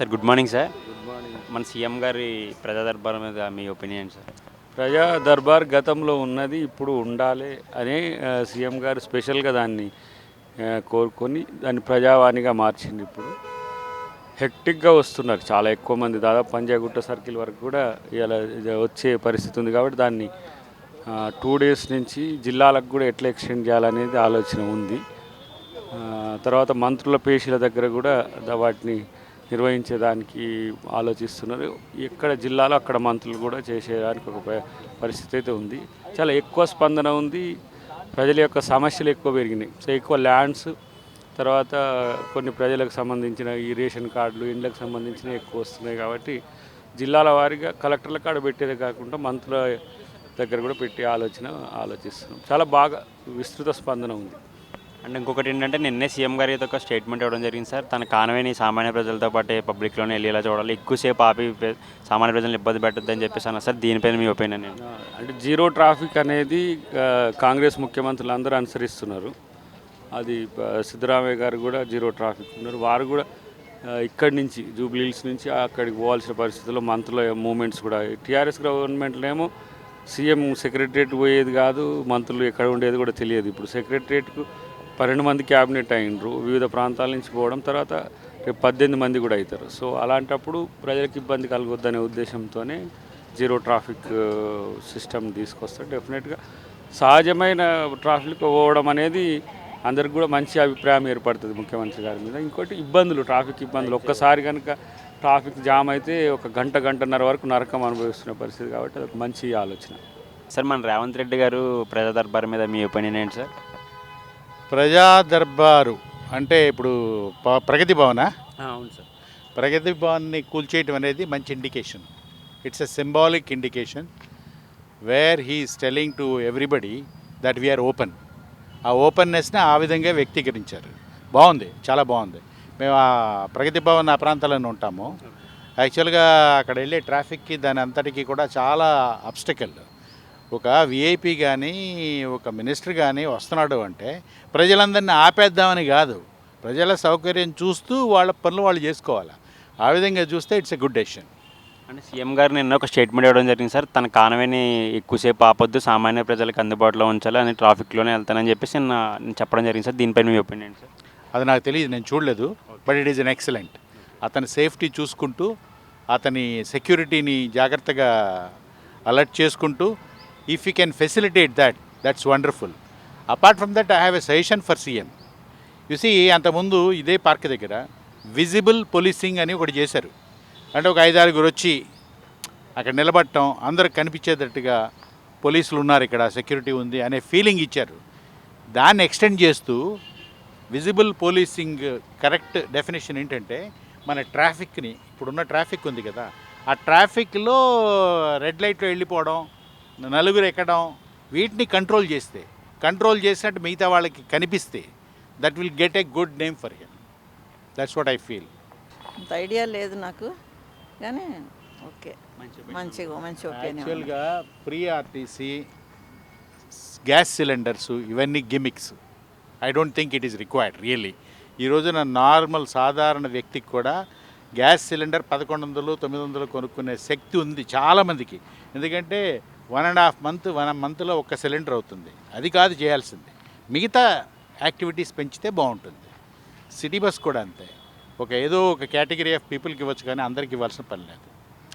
Sir good morning sir good morning మన CM గారి ప్రజా దర్బార్ మీద మీ ఒపీనియన్ సార్ ప్రజా దర్బార్ గతంలో ఉన్నది ఇప్పుడు ఉండాలి అని సీఎం గారు స్పెషల్గా దాన్ని కోరుకొని దాన్ని ప్రజావాణిగా మార్చింది ఇప్పుడు. హెక్టిక్గా వస్తున్నారు చాలా ఎక్కువ మంది. దాదాపు పంజాగుట్ట సర్కిల్ వరకు కూడా ఇలా వచ్చే పరిస్థితి ఉంది కాబట్టి దాన్ని టూ డేస్ నుంచి జిల్లాలకు కూడా ఎట్లా ఎక్స్టెండ్ చేయాలనేది ఆలోచన ఉంది. తర్వాత మంత్రుల పేషీల దగ్గర కూడా వాటిని నిర్వహించేదానికి ఆలోచిస్తున్నారు. ఎక్కడ జిల్లాలో అక్కడ మంత్రులు కూడా చేసేదానికి ఒక ప- పరిస్థితి అయితే ఉంది. చాలా ఎక్కువ స్పందన ఉంది. ప్రజల యొక్క సమస్యలు ఎక్కువ పెరిగినాయి. సో ఎక్కువ ల్యాండ్స్ తర్వాత కొన్ని ప్రజలకు సంబంధించిన ఈ రేషన్ కార్డులు ఇండ్లకు సంబంధించిన ఎక్కువ వస్తున్నాయి కాబట్టి జిల్లాల వారీగా కలెక్టర్ల కాడ పెట్టేదే కాకుండా మంత్రుల దగ్గర కూడా పెట్టే ఆలోచన ఆలోచిస్తున్నాం. చాలా బాగా విస్తృత స్పందన ఉంది. అండ్ ఇంకొకటి ఏంటంటే నిన్నే సీఎం గారి అయితే ఒక స్టేట్మెంట్ ఇవ్వడం జరిగింది సార్. తన కానవేని సామాన్య ప్రజలతో పాటు పబ్లిక్లోనే వెళ్ళేలా చూడాలి. ఎక్కువసేపు ఆపి సామాన్య ప్రజలను ఇబ్బంది పెట్టద్దని చెప్పేసి అన్నారు సార్. దీనిపైన మీ ఒపీనియన్ అంటే జీరో ట్రాఫిక్ అనేది కాంగ్రెస్ ముఖ్యమంత్రులు అందరూ అనుసరిస్తున్నారు. అది సిద్ధరామయ్య గారు కూడా జీరో ట్రాఫిక్ ఉన్నారు. వారు కూడా ఇక్కడి నుంచి జూబ్లీహిల్స్ నుంచి అక్కడికి పోవాల్సిన పరిస్థితుల్లో మంత్రుల మూమెంట్స్ కూడా. టీఆర్ఎస్ గవర్నమెంట్లేమో సీఎం సెక్రటరియట్ పోయేది కాదు మంత్రులు ఎక్కడ ఉండేది కూడా తెలియదు. ఇప్పుడు సెక్రటరియట్కు పన్నెండు మంది క్యాబినెట్ అయినరు వివిధ ప్రాంతాల నుంచి పోవడం తర్వాత రేపు పద్దెనిమిది మంది కూడా అవుతారు సో అలాంటప్పుడు ప్రజలకు ఇబ్బంది కలగొద్దనే ఉద్దేశంతోనే జీరో ట్రాఫిక్ సిస్టమ్ తీసుకొస్తారు. డెఫినెట్గా సహజమైన ట్రాఫిక్ పోవడం అనేది అందరికి కూడా మంచి అభిప్రాయం ఏర్పడుతుంది ముఖ్యమంత్రి గారి మీద. ఇంకోటి ఇబ్బందులు ట్రాఫిక్ ఇబ్బందులు. ఒక్కసారి కనుక ట్రాఫిక్ జామ్ అయితే ఒక గంట గంటన్నర వరకు నరకం అనుభవిస్తున్న పరిస్థితి కాబట్టి అది ఒక మంచి ఆలోచన. సార్ మన రేవంత్ రెడ్డి గారు ప్రజా దర్బార్ మీద మీ ఒపీనియన్ ఏంటి సార్? ప్రజా దర్బారు అంటే ఇప్పుడు ప్రగతి భవన? అవును సార్. ప్రగతి భవన్ని కూల్చేయటం అనేది మంచి indication it's a symbolic indication where he's telling to everybody that we're open ఆ ఓపెన్నెస్ని ఆ విధంగా వ్యక్తీకరించారు. బాగుంది చాలా బాగుంది. మేము ఆ ప్రగతి భవన్ ఆ ప్రాంతాలను ఉంటాము. యాక్చువల్గా అక్కడ వెళ్ళే ట్రాఫిక్కి దాని అంతటికి కూడా చాలా అబ్స్టకల్ ఒక విఐపి కానీ ఒక మినిస్టర్ కానీ వస్తున్నాడు అంటే ప్రజలందరినీ ఆపేద్దామని కాదు. ప్రజల సౌకర్యం చూస్తూ వాళ్ళ పనులు వాళ్ళు చేసుకోవాలి? ఆ విధంగా చూస్తే ఇట్స్ ఎ గుడ్ డెసిషన్. అంటే సీఎం గారు నిన్న ఒక స్టేట్మెంట్ ఇవ్వడం జరిగింది సార్. తన కానవేని ఎక్కువసేపు ఆపొద్దు సామాన్య ప్రజలకు అందుబాటులో ఉంచాలి అని ట్రాఫిక్లోనే వెళ్తానని చెప్పేసి నిన్న నేను చెప్పడం జరిగింది సార్. దీనిపైన మీ ఒపీనియన్ సార్? అది నాకు తెలియదు నేను చూడలేదు. But it is an excellent. అతని సేఫ్టీ చూసుకుంటూ అతని సెక్యూరిటీని జాగ్రత్తగా అలర్ట్ చేసుకుంటూ if you can facilitate that that's wonderful apart from that I have a suggestion for CM you see అంతకుముందు ఇదే పార్క్ దగ్గర విజిబుల్ పోలీసింగ్ అని ఒకటి చేశారు. అంటే ఒక ఐదారుగురు వచ్చి అక్కడ నిలబడటం అందరికి కనిపించేటట్టుగా పోలీసులు ఉన్నారు ఇక్కడ సెక్యూరిటీ ఉంది అనే ఫీలింగ్ ఇచ్చారు. దాన్ని ఎక్స్టెండ్ చేస్తూ విజిబుల్ పోలీసింగ్ కరెక్ట్ డెఫినేషన్ ఏంటంటే మన ట్రాఫిక్ని ఇప్పుడున్న ట్రాఫిక్ ఉంది కదా ఆ ట్రాఫిక్లో రెడ్ లైట్లో వెళ్ళిపోవడం నలుగురు ఎక్కడం వీటిని కంట్రోల్ చేస్తే కంట్రోల్ చేసినట్టు మిగతా వాళ్ళకి కనిపిస్తే that will get a good name for him that's what I feel అంత ఐడియా లేదు నాకు కానీ ఓకే. మంచిగా మంచి యాక్చువల్గా ఫ్రీ ఆర్టీసీ గ్యాస్ సిలిండర్స్ ఇవన్నీ gimmicks I don't think it is required really ఈ రోజున నార్మల్ సాధారణ వ్యక్తికి కూడా గ్యాస్ సిలిండర్ పదకొండు వందలు తొమ్మిది వందలు కొనుక్కునే శక్తి ఉంది చాలామందికి. ఎందుకంటే one and half month one మంత్లో ఒక సిలిండర్ అవుతుంది. అది కాదు చేయాల్సింది. మిగతా యాక్టివిటీస్ పెంచితే బాగుంటుంది. సిటీ బస్ కూడా అంతే. ఒక ఏదో ఒక కేటగిరీ ఆఫ్ పీపుల్కి ఇవ్వచ్చు కానీ అందరికి ఇవ్వాల్సిన పని లేదు.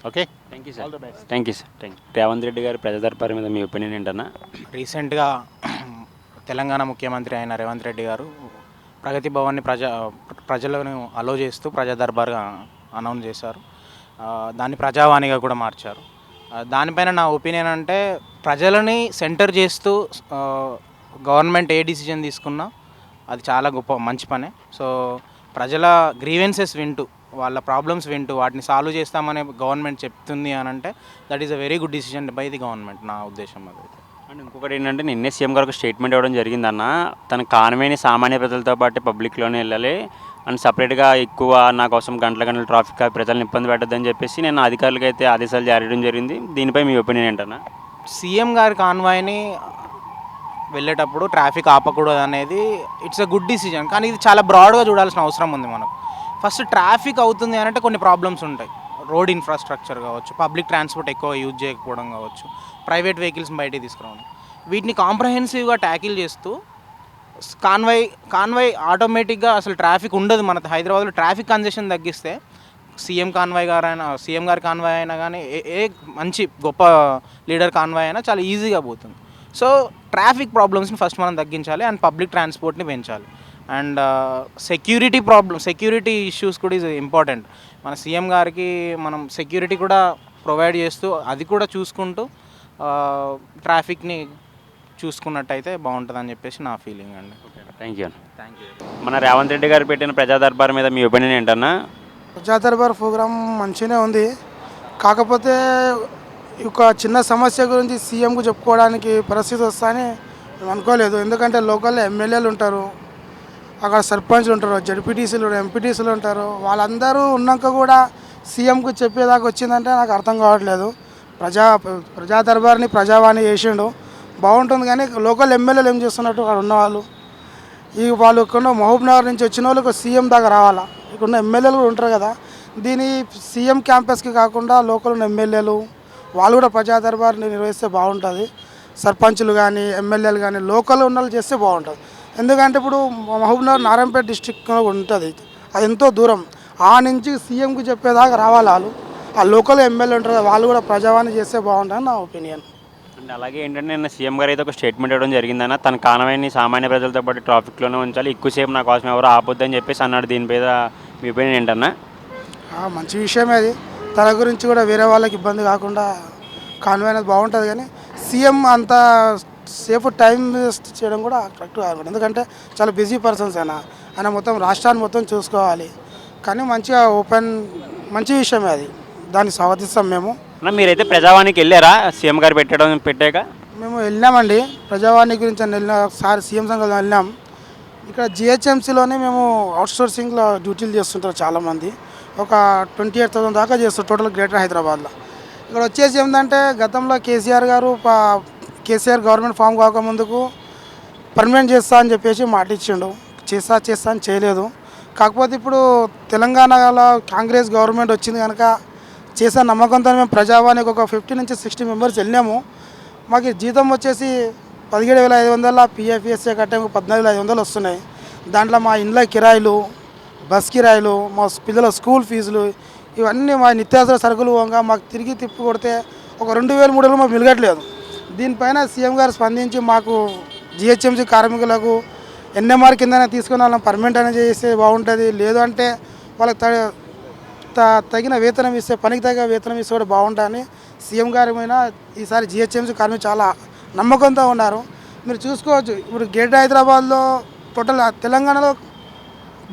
Okay? Thank you sir thank you sir thank you Revanth Reddy గారి ప్రజా దర్బార్ మీద మీ ఒపీనియన్ ఏంటన్నా? రీసెంట్గా తెలంగాణ ముఖ్యమంత్రి అయిన రేవంత్ రెడ్డి గారు ప్రగతి భవన్ని ప్రజా ప్రజలను అలో చేస్తూ ప్రజా దర్బార్గా అనౌన్స్ చేశారు. ఆ, దాన్ని ప్రజావాణిగా కూడా మార్చారు. దానిపైన నా ఒపీనియన్ అంటే ప్రజలని సెంటర్ చేస్తూ గవర్నమెంట్ ఏ డిసిజన్ తీసుకున్నా అది చాలా గొప్ప మంచి పనే. సో ప్రజల గ్రీవెన్సెస్ వింటూ వాళ్ళ ప్రాబ్లమ్స్ వింటూ వాటిని సాల్వ్ చేస్తామని గవర్నమెంట్ చెప్తుంది అని అంటే that is a very good decision by the government నా ఉద్దేశం అది అండ్ ఇంకొకటి ఏంటంటే నిన్నే సీఎం గారు ఒక స్టేట్మెంట్ ఇవ్వడం జరిగిందన్న. తన కానవేని సామాన్య ప్రజలతో పాటు పబ్లిక్లోనే వెళ్ళాలి. అండ్ సపరేట్గా ఎక్కువ నా కోసం గంటల గంటల ట్రాఫిక్ ప్రజలను ఇబ్బంది పెట్టద్దని చెప్పేసి నేను అధికారులకు అయితే ఆదేశాలు జారీ జరిగింది. దీనిపై మీ ఒపీనియన్ ఏంటన్నా? సీఎం గారి కాన్వాయ్ని వెళ్ళేటప్పుడు ట్రాఫిక్ ఆపకూడదు అనేది ఇట్స్ అ గుడ్ డిసిజన్. కానీ ఇది చాలా బ్రాడ్గా చూడాల్సిన అవసరం ఉంది మనకు. ఫస్ట్ ట్రాఫిక్ అవుతుంది అనంటే అంటే కొన్ని ప్రాబ్లమ్స్ ఉంటాయి. రోడ్ ఇన్ఫ్రాస్ట్రక్చర్ కావచ్చు పబ్లిక్ ట్రాన్స్పోర్ట్ ఎక్కువ యూజ్ చేయకపోవడం కావచ్చు ప్రైవేట్ వెహికల్స్ బయటికి తీసుకురావడం. వీటిని కాంప్రహెన్సివ్గా ట్యాకిల్ చేస్తూ కాన్వై కాన్వై ఆటోమేటిక్గా అసలు ట్రాఫిక్ ఉండదు మన హైదరాబాద్లో. ట్రాఫిక్ కంజెషన్ తగ్గిస్తే సీఎం కాన్వాయ్ గారు అయినా సీఎం గారి కాన్వాయ్ అయినా కానీ ఏ ఏ మంచి గొప్ప లీడర్ కాన్వాయ్ అయినా చాలా ఈజీగా పోతుంది. సో ట్రాఫిక్ ప్రాబ్లమ్స్ని ఫస్ట్ మనం తగ్గించాలి అండ్ పబ్లిక్ ట్రాన్స్పోర్ట్ని పెంచాలి. And security problem security issues కూడా ఈజ్ ఇంపార్టెంట్. మన సీఎం గారికి మనం సెక్యూరిటీ కూడా ప్రొవైడ్ చేస్తూ అది కూడా చూసుకుంటూ ట్రాఫిక్ని చూసుకున్నట్టయితే బాగుంటుందని చెప్పేసి నా ఫీలింగ్ అండి. థ్యాంక్ యూ థ్యాంక్ యూ మన రేవంత్ రెడ్డి గారు పెట్టిన ప్రజా దర్బార్ మీద మీ ఒపీనియన్ ఏంటన్నా? ప్రజా దర్బార్ ప్రోగ్రాం మంచిగానే ఉంది. కాకపోతే ఒక చిన్న సమస్య గురించి సీఎంకు చెప్పుకోవడానికి పరిస్థితి వస్తాయని మేము అనుకోలేదు. ఎందుకంటే లోకల్లో ఎమ్మెల్యేలు ఉంటారు అక్కడ సర్పంచ్లు ఉంటారు జడ్పీటీసీలు ఎంపీటీసీలు ఉంటారు. వాళ్ళందరూ ఉన్నాక కూడా సీఎంకు చెప్పేదాకా వచ్చిందంటే నాకు అర్థం కావట్లేదు. ప్రజా ప్రజా దర్బార్ని ప్రజావాణి చేసిండు. బాగుంటుంది కానీ లోకల్ ఎమ్మెల్యేలు ఏం చేస్తున్నట్టు అక్కడ ఉన్నవాళ్ళు. ఈ వాళ్ళు ఇక్కడ మహబూబ్ నగర్ నుంచి వచ్చిన వాళ్ళకి సీఎం దాకా రావాలా? ఇక్కడ ఉన్న ఎమ్మెల్యేలు కూడా ఉంటారు కదా. దీని సీఎం క్యాంపస్కి కాకుండా లోకల్ ఉన్న ఎమ్మెల్యేలు వాళ్ళు కూడా ప్రజా దర్బార్ని నిర్వహిస్తే బాగుంటుంది. సర్పంచులు కానీ ఎమ్మెల్యేలు కానీ లోకల్ ఉన్న వాళ్ళు చేస్తే బాగుంటుంది. ఎందుకంటే ఇప్పుడు మహబూబ్ నగర్ నారాయణపేట డిస్టిక్ ఉంటుంది అది ఎంతో దూరం. ఆ నుంచి సీఎంకి చెప్పేదాకా రావాలి వాళ్ళు? ఆ లోకల్ ఎమ్మెల్యే ఉంటారు కదా, వాళ్ళు కూడా ప్రజావాణి చేస్తే బాగుంటుంది నా ఒపీనియన్. అండ్ అలాగే ఏంటంటే నిన్న సీఎం గారు అయితే ఒక స్టేట్మెంట్ ఇవ్వడం జరిగిందన్న. తన కానమైన సామాన్య ప్రజలతో పాటు ట్రాఫిక్లోనే ఉంచాలి. ఎక్కువసేపు నా కోసం ఎవరు ఆపొద్దని చెప్పేసి అన్నాడు. దీని మీద మీ ఒపీనియన్ ఏంటన్నా? మంచి విషయమే అది. తన గురించి కూడా వేరే వాళ్ళకి ఇబ్బంది కాకుండా కాన్వే అనేది బాగుంటుంది కానీ సీఎం అంత సేఫ్ టైం వేస్ట్ చేయడం కూడా కరెక్ట్ కాదు ఎందుకంటే చాలా బిజీ పర్సన్స్ అయినా ఆయన మొత్తం రాష్ట్రాన్ని మొత్తం చూసుకోవాలి. కానీ మంచిగా ఓపెన్ మంచి విషయమే అది. దాన్ని స్వాగతిస్తాం మేము. అన్న మీరైతే ప్రజావాణికి వెళ్ళారా? సీఎం గారు పెట్టడం పెట్టాక? మేము వెళ్ళినామండి. ప్రజావాణి గురించి అని వెళ్ళిన ఒకసారి సీఎం సంఘం వెళ్ళినాం. ఇక్కడ జిహెచ్ఎంసీలోనే మేము అవుట్సోర్సింగ్లో డ్యూటీలు చేస్తుంటారు చాలామంది. ఒక ట్వంటీ ఎయిట్ థౌసండ్ దాకా చేస్తారు టోటల్ గ్రేటర్ హైదరాబాద్లో. ఇక్కడ వచ్చేసి ఏంటంటే గతంలో కేసీఆర్ గారు కేసీఆర్ గవర్నమెంట్ ఫామ్ కాకముందుకు పర్మనెంట్ చేస్తా అని చెప్పేసి మాట ఇచ్చిండు. చేస్తా చేస్తా అని చేయలేదు. కాకపోతే ఇప్పుడు తెలంగాణలో కాంగ్రెస్ గవర్నమెంట్ వచ్చింది కనుక చేసే నమ్మకంతో మేము ప్రజావానికి ఒక ఫిఫ్టీ నుంచి సిక్స్టీ మెంబర్స్ వెళ్ళాము మాకు జీతం వచ్చేసి పదిహేడు వేల ఐదు వందల పిఎఫ్ఎస్ఏ కట్టే పద్నాలుగు వేల ఐదు వందలు వస్తున్నాయి. దాంట్లో మా ఇండ్ల కిరాయిలు బస్ కిరాయిలు మా పిల్లల స్కూల్ ఫీజులు ఇవన్నీ మా నిత్యావసర సరుకులు పోగా మాకు తిరిగి తిప్పి కొడితే ఒక రెండు వేల మూడు వేలు మాకు మిలగట్లేదు. దీనిపైన సీఎం గారు స్పందించి మాకు జిహెచ్ఎంసీ కార్మికులకు ఎన్ఎంఆర్ కిందనే తీసుకుని వాళ్ళని పర్మనెంట్ అనేది చేస్తే బాగుంటుంది. లేదు అంటే వాళ్ళకి త- తగిన వేతనం ఇస్తే పనికి తగిన వేతనం ఇస్తే కూడా బాగుంటుందని సీఎం గారి మీద ఈసారి జిహెచ్ఎంసీ కార్మికులు చాలా నమ్మకంతో ఉన్నారు. మీరు చూసుకోవచ్చు ఇప్పుడు గ్రేటర్ హైదరాబాద్లో టోటల్ తెలంగాణలో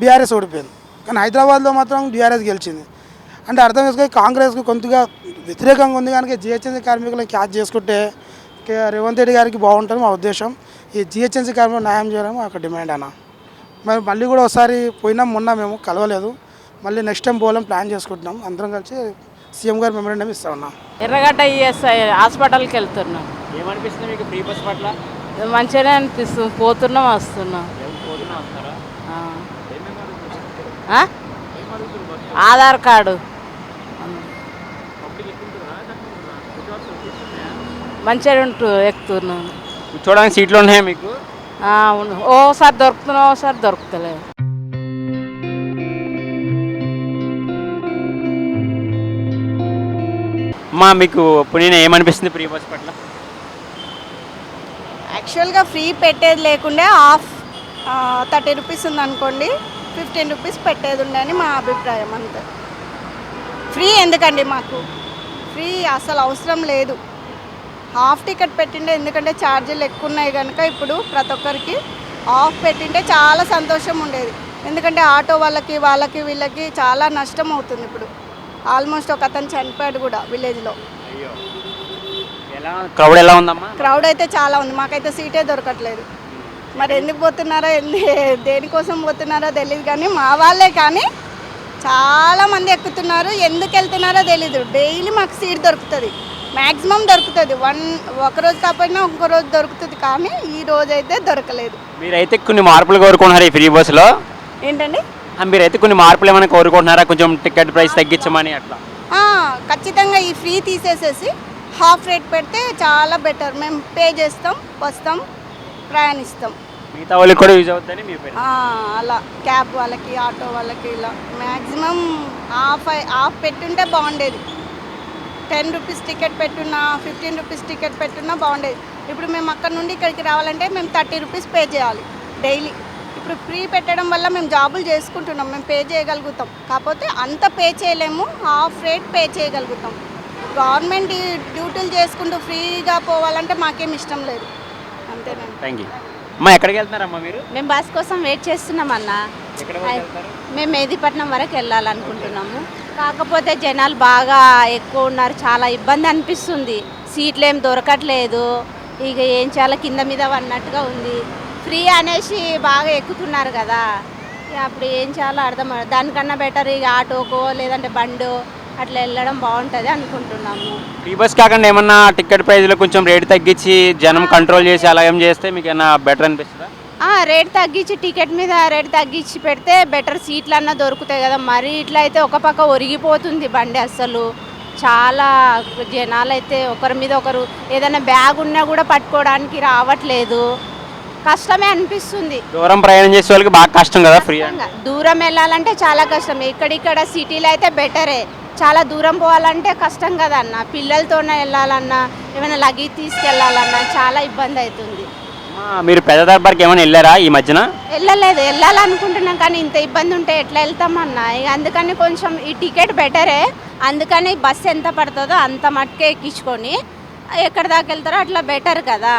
బీఆర్ఎస్ ఓడిపోయింది. కానీ హైదరాబాద్లో మాత్రం బీఆర్ఎస్ గెలిచింది. అంటే అర్థం చేసుకొని కాంగ్రెస్కి కొంతగా వ్యతిరేకంగా ఉంది కనుక జిహెచ్ఎంసీ కార్మికులను క్యాచ్ చేసుకుంటే రేవంత్ రెడ్డి గారికి బాగుంటుంది మా ఉద్దేశం. ఈ జిహెచ్ఎంసీ కార్మికులు న్యాయం చేయడం ఒక డిమాండ్ అన్న. మరి మళ్ళీ కూడా ఒకసారి పోయినాం మొన్న మేము కలవలేదు. మళ్ళీ నెక్స్ట్ టైం పోవాలని ప్లాన్ చేసుకుంటున్నాం. అందరం కలిసి సీఎం గారు మెమోరాండం ఇస్తా ఉన్నాం. ఎర్రగడ్డ ఈఎస్ఐ హాస్పిటల్కి వెళ్తున్నాం. ఏమనిపిస్తుంది మీకు ఫ్రీ బస్ పట్ల? మంచిగానే అనిపిస్తుంది. పోతున్నాం వస్తున్నాం? ఆధార్ కార్డు. మంచిగా ఉంటూ ఎక్కుతున్నాం. కూర్చోడానికి సీట్లు ఉన్నాయా మీకు? ఓసారి దొరుకుతున్నాం ఓసారి దొరుకుతలేదు. మా మీకు ఒపీనియన్ ఏమనిపిస్తుంది ఫ్రీ బస్ పట్ల? యాక్చువల్గా ఫ్రీ పెట్టేది లేకుండా హాఫ్ థర్టీ రూపీస్ ఉందనుకోండి ఫిఫ్టీన్ రూపీస్ పెట్టేది ఉండని మా అభిప్రాయం అంతే. ఫ్రీ ఎందుకండి మాకు? ఫ్రీ అసలు అవసరం లేదు. హాఫ్ టికెట్ పెట్టిండే ఎందుకంటే ఛార్జీలు ఎక్కువ ఉన్నాయి కనుక ఇప్పుడు ప్రతి ఒక్కరికి హాఫ్ పెట్టింటే చాలా సంతోషం ఉండేది. ఎందుకంటే ఆటో వాళ్ళకి వాళ్ళకి వీళ్ళకి చాలా నష్టం అవుతుంది ఇప్పుడు. ఆల్మోస్ట్ ఒక అతను చనిపోయాడు కూడా విలేజ్లో. ఎలా క్రౌడ్ ఎలా ఉందమ్మా? క్రౌడ్ అయితే చాలా ఉంది. మాకైతే సీటే దొరకట్లేదు. మరి ఎందుకు పోతున్నారో ఎందు దేనికోసం పోతున్నారో తెలియదు కానీ మా వాళ్ళే కానీ చాలా మంది ఎక్కుతున్నారు. ఎందుకు వెళ్తున్నారో తెలీదు. డైలీ మాకు సీట్ దొరుకుతుంది. మ్యాక్సిమం దొరుకుతుంది. వన్ ఒక రోజు కాకపోయినా ఇంకో రోజు దొరుకుతుంది కానీ ఈ రోజు అయితే దొరకలేదు. మీరైతే కొన్ని మార్పులు కోరుకుంటున్నారు ఈ ఫ్రీ బస్సులో? ఏంటండి? మీరైతే కొన్ని మార్పులు ఏమైనా కోరుకుంటున్నారా? కొంచెం టికెట్ ప్రైస్ తగ్గించమని అట్లా. ఖచ్చితంగా ఈ ఫ్రీ తీసేసేసి హాఫ్ రేట్ పెడితే చాలా బెటర్. మేము పే చేస్తాం వస్తాం ప్రయాణిస్తాం. మిగతా వాళ్ళకి కూడా యూజ్ అవుతుందని మీ అలా క్యాబ్ వాళ్ళకి ఆటో వాళ్ళకి ఇలా. మ్యాక్సిమం హాఫ్ హాఫ్ పెట్టుంటే బాగుండేది. టెన్ రూపీస్ టికెట్ పెట్టున్నా ఫిఫ్టీన్ రూపీస్ టికెట్ పెట్టున్నా బాగుండేది. ఇప్పుడు మేము అక్కడ నుండి ఇక్కడికి రావాలంటే మేము థర్టీ రూపీస్ పే చేయాలి డైలీ. ఇప్పుడు ఫ్రీ పెట్టడం వల్ల మేము జాబులు చేసుకుంటున్నాం మేము పే చేయగలుగుతాం. కాకపోతే అంత పే చేయలేము హాఫ్ రేట్ పే చేయగలుగుతాం. గవర్నమెంట్ డ్యూటీలు చేసుకుంటూ ఫ్రీగా పోవాలంటే మాకేం ఇష్టం లేదు. అంతేనండి. థ్యాంక్ యూ అమ్మా ఎక్కడికి వెళ్తున్నారమ్మా మీరు? మేము బస్ కోసం వెయిట్ చేస్తున్నాం అన్న. ఎక్కడ వరకు వెళ్తారు? మేము మెహదీపట్నం వరకు వెళ్ళాలనుకుంటున్నాము. కాకపోతే జనాలు బాగా ఎక్కువ ఉన్నారు చాలా ఇబ్బంది అనిపిస్తుంది. సీట్లు ఏం దొరకట్లేదు. ఇక ఏం చేయాలో కింద మీద పడినట్టుగా ఉంది. ఫ్రీ అనేసి బాగా ఎక్కుతున్నారు కదా. అప్పుడు ఏం చేయాలో అర్థం. దానికన్నా బెటర్ ఇక ఆటోకో లేదంటే బండో అట్లా వెళ్ళడం బాగుంటుంది అనుకుంటున్నాము. ఫ్రీ బస్ కాకుండా ఏమన్నా టికెట్ ప్రైస్లో కొంచెం రేట్ తగ్గించి జనం కంట్రోల్ చేసి అలా ఏం చేస్తే మీకు ఏమైనా బెటర్ అనిపిస్తుందా రేట్ తగ్గించి టికెట్ మీద రేట్ తగ్గించి పెడితే బెటర్ సీట్లు అన్నా దొరుకుతాయి కదా. మరి ఇట్లా అయితే ఒక పక్క ఒరిగిపోతుంది బండి అస్సలు. చాలా జనాలు అయితే ఒకరి మీద ఒకరు ఏదైనా బ్యాగ్ ఉన్నా కూడా పట్టుకోవడానికి రావట్లేదు. కష్టమే అనిపిస్తుంది. దూరం ప్రయాణం చేసే వాళ్ళకి బాగా కష్టం కదా ఫ్రీ. దూరం వెళ్ళాలంటే చాలా కష్టం. ఇక్కడిక్కడ సిటీలో అయితే బెటరే చాలా దూరం పోవాలంటే కష్టం కదా అన్న. పిల్లలతోనే వెళ్ళాలన్నా ఏమైనా లగేజ్ తీసుకెళ్ళాలన్నా చాలా ఇబ్బంది అవుతుంది. మీరు పెద్ద దర్బార్కి ఏమైనా వెళ్ళారా ఈ మధ్యన? వెళ్ళలేదు. వెళ్ళాలనుకుంటున్నాం కానీ ఇంత ఇబ్బంది ఉంటే ఎట్లా వెళ్తామన్నా అందుకని కొంచెం ఈ టికెట్ బెటరే అందుకని బస్సు ఎంత పడుతుందో అంత మట్టుకే ఎక్కించుకొని ఎక్కడ దాకా వెళ్తారో అట్లా బెటర్ కదా.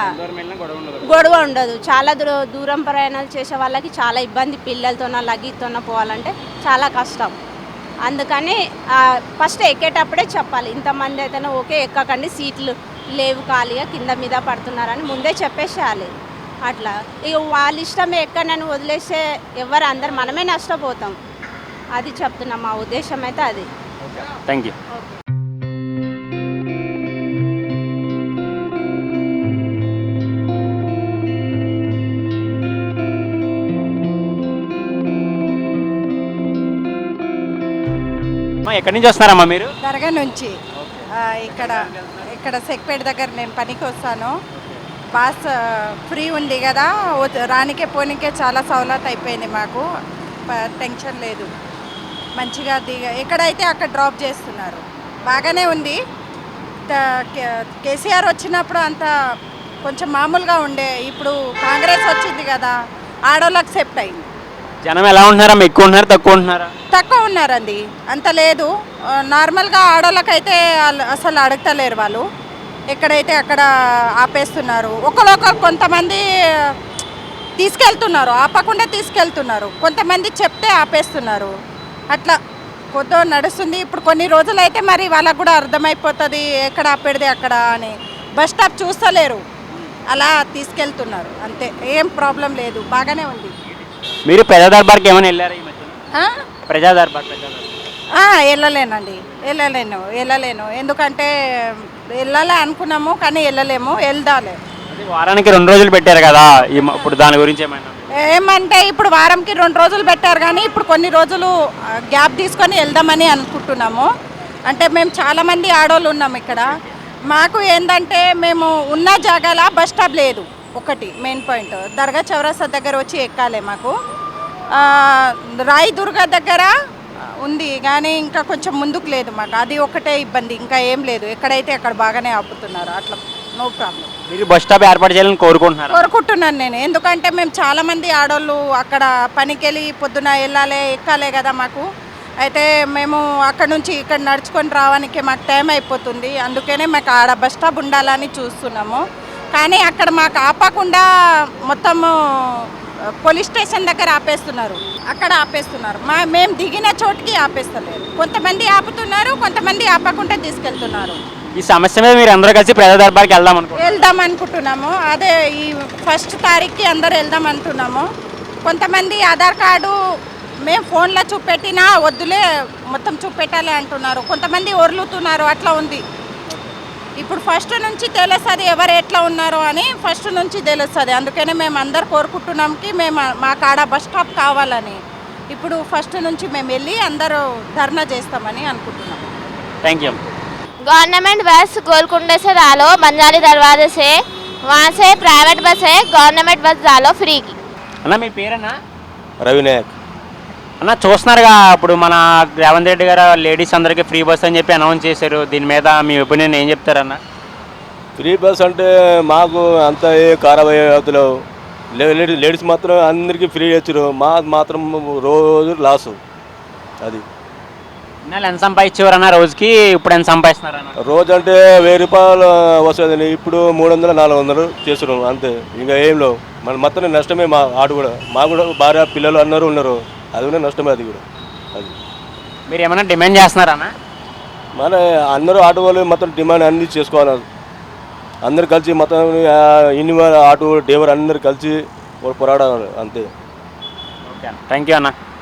గొడవ ఉండదు. చాలా దూర దూరం ప్రయాణాలు చేసే వాళ్ళకి చాలా ఇబ్బంది పిల్లలతోన లగీతోన పోవాలంటే చాలా కష్టం. అందుకని ఫస్ట్ ఎక్కేటప్పుడే చెప్పాలి. ఇంతమంది అయితేనే ఓకే ఎక్కకండి సీట్లు లేవు ఖాళీగా కింద మీద పడుతున్నారని ముందే చెప్పేసేయాలి. అట్లా. ఇక వాళ్ళ ఇష్టం ఎక్కడనని వదిలేస్తే ఎవరు అందరు మనమే నష్టపోతాం. అది చెప్తున్నాం. మా ఉద్దేశం అయితే అది థ్యాంక్ యూ ఎక్కడి నుంచి వస్తున్నారమ్మా మీరు? దర్గా నుంచి. ఇక్కడ ఇక్కడ సెక్పేట దగ్గర నేను పనికి వస్తాను. బాస్ ఫ్రీ ఉంది కదా రానికే పోనీకే చాలా సౌలత్ అయిపోయింది మాకు. టెన్షన్ లేదు. మంచిగా దిగ ఎక్కడైతే అక్కడ డ్రాప్ చేస్తున్నారు. బాగానే ఉంది. కేసీఆర్ వచ్చినప్పుడు అంత కొంచెం మామూలుగా ఉండే ఇప్పుడు కాంగ్రెస్ వచ్చింది కదా ఆడోళ్ళకి సెప్ట్ అయింది. జనం ఎలా ఉంటున్నారమ్మా ఎక్కువ ఉంటున్నారా? తక్కువ ఉంటున్నారా? తక్కువ ఉన్నారండి. అంత లేదు. నార్మల్గా ఆడోళ్ళకైతే వాళ్ళు అసలు అడగతలేరు వాళ్ళు. ఎక్కడైతే అక్కడ ఆపేస్తున్నారు. ఒకరొకరు కొంతమంది తీసుకెళ్తున్నారు. ఆపకుండా తీసుకెళ్తున్నారు. కొంతమంది చెప్తే ఆపేస్తున్నారు. అట్లా కొద్దో నడుస్తుంది. ఇప్పుడు కొన్ని రోజులైతే మరి వాళ్ళకు కూడా అర్థమైపోతుంది. ఎక్కడ ఆపేడితే అక్కడ అని. బస్ స్టాప్ చూస్తలేరు. అలా తీసుకెళ్తున్నారు. అంతే. ఏం ప్రాబ్లం లేదు. బాగానే ఉంది. మీరు పెద్ద దర్బార్కి ఏమైనా వెళ్ళారా ఈ మధ్యన ఆ? ప్రజా దర్బార్ ప్రజా వెళ్ళలేనండి. వెళ్ళలేను వెళ్ళలేను. ఎందుకంటే వెళ్ళాలి అనుకున్నాము కానీ వెళ్ళలేము వెళ్దాలే. వారానికి రెండు రోజులు పెట్టారు కదా ఇప్పుడు దాని గురించి ఏమైనా? ఏమంటే ఇప్పుడు వారంకి రెండు రోజులు పెట్టారు కానీ ఇప్పుడు కొన్ని రోజులు గ్యాప్ తీసుకొని వెళ్దామని అనుకుంటున్నాము. అంటే మేము చాలామంది ఆడవాళ్ళు ఉన్నాం ఇక్కడ. మాకు ఏంటంటే మేము ఉన్న జాగాల బస్ స్టాప్ లేదు. ఒకటి మెయిన్ పాయింట్ దర్గా చౌరస్తా దగ్గర వచ్చి ఎక్కాలి మాకు. ఆ, రాయి దుర్గా దగ్గర ఉంది కానీ ఇంకా కొంచెం ముందుకు లేదు మాకు. అది ఒకటే ఇబ్బంది ఇంకా ఏం లేదు. ఎక్కడైతే అక్కడ బాగానే ఆపుతున్నారు అట్లా నో ప్రాబ్లం మీరు బస్ స్టాప్ ఏర్పాటు చేయాలని కోరుకుంటున్నారా? కోరుకుంటున్నాను నేను. ఎందుకంటే మేము చాలా మంది ఆడోళ్ళు అక్కడ పనికి వెళ్ళి పొద్దున వెళ్ళాలి ఎక్కాలే కదా మాకు. అయితే మేము అక్కడ నుంచి ఇక్కడ నడుచుకొని రావడానికి మాకు టైం అయిపోతుంది. అందుకనే మాకు ఆడ బస్ స్టాప్ ఉండాలని చూస్తున్నాము. కానీ అక్కడ మాకు ఆపకుండా మొత్తము పోలీస్ స్టేషన్ దగ్గర ఆపేస్తున్నారు. అక్కడ ఆపేస్తున్నారు. మా మేము దిగిన చోటుకి ఆపేస్తలేరు కొంతమంది ఆపుతున్నారు కొంతమంది ఆపకుండా తీసుకెళ్తున్నారు. ఈ సమస్య మీద మీరు అందరూ కలిసి ప్రజా దర్బార్కి వెళ్దాం అనుకో వెళ్దాం అనుకుంటున్నాము. అదే ఈ ఫస్ట్ తారీఖుకి అందరు వెళ్దాం అంటున్నాము కొంతమంది ఆధార్ కార్డు మేము ఫోన్లో చూపెట్టినా వద్దులే మొత్తం చూపెట్టాలి అంటున్నారు. కొంతమంది ఒర్లుతున్నారు అట్లా ఉంది. ఇప్పుడు ఫస్ట్ నుంచి తెలుస్తుంది ఎవరు ఎట్లా ఉన్నారో అని ఫస్ట్ నుంచి తెలుస్తుంది అందుకనే మేము అందరు కోరుకుంటున్నాంకి మేము మా కాడ బస్ స్టాప్ కావాలని ఇప్పుడు ఫస్ట్ నుంచి మేము వెళ్ళి అందరూ ధర్నా చేస్తామని అనుకుంటున్నాం థ్యాంక్ యూ गवर्नमेंट बस गोलकुंडे से डालो बंजारी दरवाजे से वहाँ से प्राइवेट बस है गवर्नमेंट बस डालो फ्री की అన్న మీ పేరన్నా రవినాయక్ అన్న చూస్తున్నారుగా ఇప్పుడు మన రేవంత్ రెడ్డి గారు లేడీస్ అందరికీ ఫ్రీ బస్ అని చెప్పి అనౌన్స్ చేశారు. దీని మీద మీ ఒపీనియన్ ఏం చెప్తారన్న? ఫ్రీ బస్ అంటే మాకు అంత ఏ కారవయ్యతలు లేడీస్ లేడీస్ మాత్రం అందరికీ ఫ్రీ ఇచ్చారు. మా మాత్రం రోజు లాసు. అది. ఇన్నాళ్ళు ఎంత సంపాదించేవారన్న రోజుకి? ఇప్పుడు ఎంత సంపాదిస్తున్నారన్న? రోజు అంటే వెయ్యి రూపాయలు వస్తుంది ఇప్పుడు మూడు వందలు నాలుగు వందలు చేస్తున్నాం అంతే. ఇంకా ఏం లేవు. మన మొత్తం నష్టమే మా ఆడు కూడా. మా కూడా భార్య పిల్లలు అన్నారు ఉన్నారు. అది కూడా నష్టమే అది కూడా. అది. మీరు ఏమైనా డిమాండ్ చేస్తున్నారన్న మన అందరూ ఆటో వాళ్ళు మొత్తం డిమాండ్ అన్ని చేసుకోవాలి. అందరు కలిసి మొత్తం ఇన్ని ఆటో డ్రైవర్ అందరు కలిసి పోరాడాలి అంతే. ఓకే థ్యాంక్ యూ అన్న.